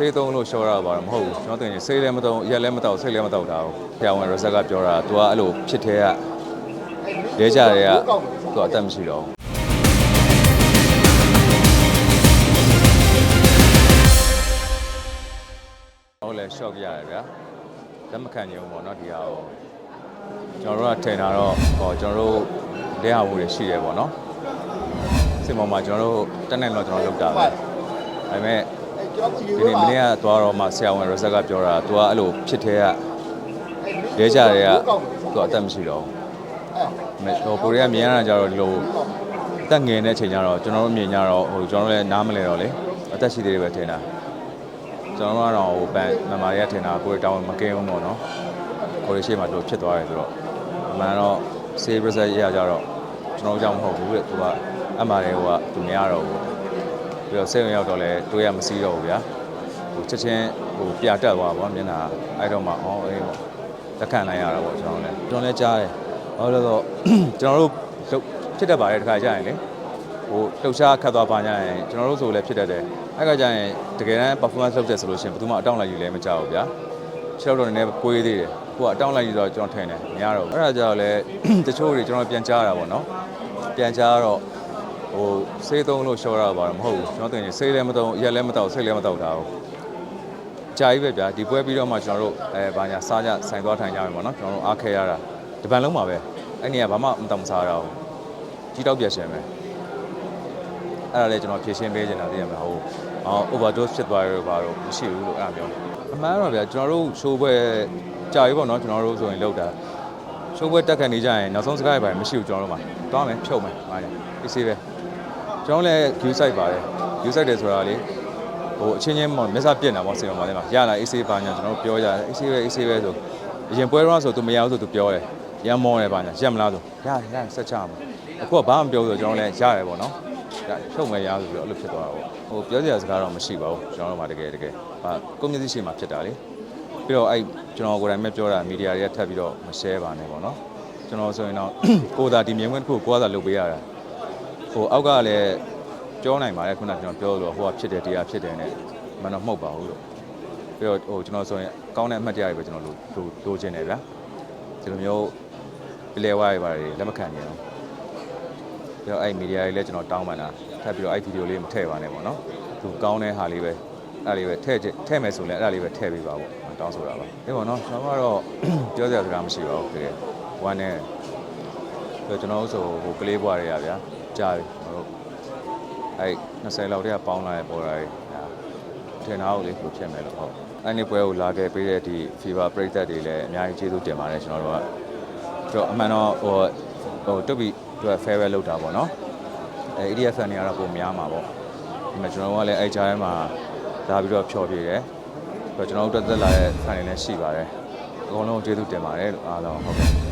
ဆေးသုံးလို့ရှော့ရတာပါတော့မဟုတ်ဘူးကျွန်တော်တင်ရင်ဆေးလည်းမသုံးရက်လည်းမတောက်ဆေးလည်းမတောက်တာဘူးဆရာဝန်ရဇက်ကပြောတာ तू ကအဲ့လိုဖြစ်တဲ့ကလဲကြတဲ့က तू အသက်မရှိတော့ဘူးဟုတ်လဲ shock ရတယ်ဗျာလက်မခံနိုင်ဘူးပေါ့နော်ဒီဟာကိုကျွန်တော်တို့ကထင်တာတော့ဟောကျွန်တော်တို့လက်ဟာမှုတွေရှိတယ်ပေါ့နော်စင်ပေါ်မှာကျွန်တော်တို့တက်နိုင်တော့ကျွန်တော်လုပ်တာပဲဒါပေမဲ့ ဒီနေ့မနေ့ကသွားတော့မှဆရာဝန် reset ကပြောတာ तू ကအဲ့လိုဖြစ်သေးကလဲကြတယ်က तू အသက်မရှိတော့ဘူးမဲ့ဟိုကိုရီးယားမြင်ရတာကြတော့ဒီလိုတက်ငယ်တဲ့အချိန်ကျတော့ကျွန်တော်တို့မြင်ကြတော့ဟိုကျွန်တော်လည်းနားမလဲတော့လေအသက်ရှိသေးတယ်ပဲထင်တာကျွန်တော်ကတော့ဟိုပန်မမာရီကထင်တာကိုရီးတောင်းမကင်းဘူးပေါ့နော်ကိုရီးရှေ့မှာသူဖြစ်သွားတယ်ဆိုတော့အမှန်တော့ save reset ရကြတော့ကျွန်တော်ကြောင့်မဟုတ်ဘူးလေသူကအမှန်တည်းဟိုကသူမရတော့ဘူး ပြီးတော့စိတ်ဝင်ရောက်တော့လဲတွေးရမစည်းတော့ဘူးဗျာဟိုချက်ချင်းဟိုပြတက်သွားပါမျက်နှာအဲ့တော့မှအော်အေးပေါ့လက်ခံနိုင်ရတာပေါ့ကျွန်တော်လည်းကျွန်တော်လည်းကြားတယ်ဟောလို့တော့ကျွန်တော်တို့လှုပ်ဖြစ်တတ်ပါတယ်တခါကြာရင်လေဟိုလှုပ်ရှားခတ်သွားပါညာရင်ကျွန်တော်တို့ဆိုလည်းဖြစ်တတ်တယ်အဲ့ကကြာရင်တကယ်တမ်း performance လုပ်တယ်ဆိုလို့ရှိရင်ဘယ်သူမှအတောင့်လိုက်ယူလဲမကြောက်ဘူးဗျာခြေထောက်တော့နည်းနည်းကိုေးသေးတယ်ကိုကအတောင့်လိုက်ယူတော့ကျွန်တော်ထင်တယ်မရတော့ဘူးအဲ့ဒါကြောင့်လဲတချို့တွေကျွန်တော်ပြန်ကြားတာပေါ့နော်ပြန်ကြားတော့ ဟိုဆေးသုံးလို့ရှော့ရတာပါတော့မဟုတ်ဘူးကျွန်တော်တင်ရင်ဆေးလည်းမသုံးရက်လည်းမတောက်ဆေးလည်းမတောက်တာဘူးကြာကြီးပဲဗျာဒီပွဲပြီးတော့မှကျွန်တော်တို့အဲဘာညာစားကြဆိုင်သွားထိုင်ကြမယ်ပေါ့နော်ကျွန်တော်တို့အားခဲရတာဒီပန်လုံးပါပဲအဲ့နေကဘာမှမတောက်မစားရဘူးကြီးတောက်ပြက်ရှင်ပဲအဲ့ဒါလည်းကျွန်တော်ဖြည့်ရှင်းပေးချင်တာသိရမှာဟိုအော် overdose ဖြစ်သွားရတော့ဘာလို့မရှိဘူးလို့အဲ့ဒါပြောအမှန်တော့ဗျာကျွန်တော်တို့ show ပွဲကြာကြီးပေါ့နော်ကျွန်တော်တို့ဆိုရင်လောက်တာရှိုးပွဲတက်ခံနေကြရင်နောက်ဆုံးစကားရပါတယ်မရှိဘူးကျွန်တော်တို့မှာတွားမယ်ဖြုတ်မယ်ဟာလေအေးဆေးပဲ ကျွန်တော်လည်း view site ပါတယ် view site တယ်ဆိုတာလေဟိုအချင်းချင်းမောမျက်စာပြက်နေတာပေါ့စင်ပေါ်မှာလည်းမှာရလာအေးဆေးပါညာကျွန်တော်တို့ပြောကြတယ်အေးဆေးပဲအေးဆေးပဲဆိုအရင်ပွဲတော့ဆိုသူမရဘူးဆိုသူပြောတယ်ရမ်းမောတယ်ပါညာရက်မလားဆိုရတယ်ရတယ်ဆက်ချမှာအခုကဘာမှမပြောဘူးဆိုကျွန်တော်လည်းရတယ်ပေါ့နော်ရဖြုတ်မယ်ရဆိုပြီးတော့အဲ့လိုဖြစ်သွားတာပေါ့ဟိုပြောစရာစကားတော့မရှိပါဘူးကျွန်တော်တို့မှာတကယ်တကယ်ဟာကွန်မြူနတီရှိမှာဖြစ်တာလေပြီးတော့အဲ့ကျွန်တော်ကိုယ်တိုင်ပဲပြောတာမီဒီယာတွေကထပ်ပြီးတော့မ share ပါနဲ့ပေါ့နော်ကျွန်တော်ဆိုရင်တော့ကိုယ်သာဒီမြင်ကွင်းတစ်ခုကိုယ်ကသာလုပ်ပေးရတာ ဟိုအောက်ကလည်းပြောနိုင်ပါတယ်ခုနကကျွန်တော်ပြောလို့ဟိုကဖြစ်တယ်တရားဖြစ်တယ်နဲ့မတော့မဟုတ်ပါဘူးလို့ပြီးတော့ဟိုကျွန်တော်ဆိုရင်ကောင်းတဲ့အမှတ်တရတွေပဲကျွန်တော်လိုလိုလိုချင်တယ်ဗျာဒီလိုမျိုးပလဲဝါးတွေပါတယ်လက်မခံနိုင်အောင်ပြီးတော့အဲ့မီဒီယာတွေလည်းကျွန်တော်တောင်းပန်တာထပ်ပြီးတော့အဲ့ဗီဒီယိုလေးမထည့်ပါနဲ့ပေါ့နော်သူကောင်းတဲ့ဟာလေးပဲအဲ့လေးပဲထည့်ထည့်မယ်ဆိုလည်းအဲ့လေးပဲထည့်ပေးပါပေါ့တောင်းဆိုတာပါဒီပေါ့နော်ကျွန်တော်ကတော့ပြောစရာစကားမရှိပါဘူးတကယ်ဝမ်းနဲ့ ဆိုကျွန်တော်တို့ဆိုဟိုကလေးဘွားတွေကဗျာကြားပြီကျွန်တော်တို့အဲ့20လောက်တည်းကပေါင်းလာတဲ့ပေါ်တာတွေဒါထင်သားကိုလေးကိုဖြစ်မယ်လို့ဟုတ်အဲ့ဒီပွဲကိုလာခဲ့ပေးတဲ့ဒီ fever ပရိသတ်တွေလည်းအများကြီးကျေးဇူးတင်ပါတယ်ကျွန်တော်တို့ကပြီးတော့အမှန်တော့ဟိုဟိုတွတ်ပြီးသူက farewell လုပ်တာပေါ့နော်အဲ EDF fan တွေကတော့ပုံများမှာပေါ့ဒီမှာကျွန်တော်တို့ကလည်းအဲ့ကြားထဲမှာလာပြီးတော့ဖျော်ပြတယ်ပြီးတော့ကျွန်တော်တို့တက်တက်လာတဲ့ fan တွေလည်းရှိပါတယ်အကုန်လုံးကျေးဇူးတင်ပါတယ်လို့အားလုံးဟုတ်ကဲ့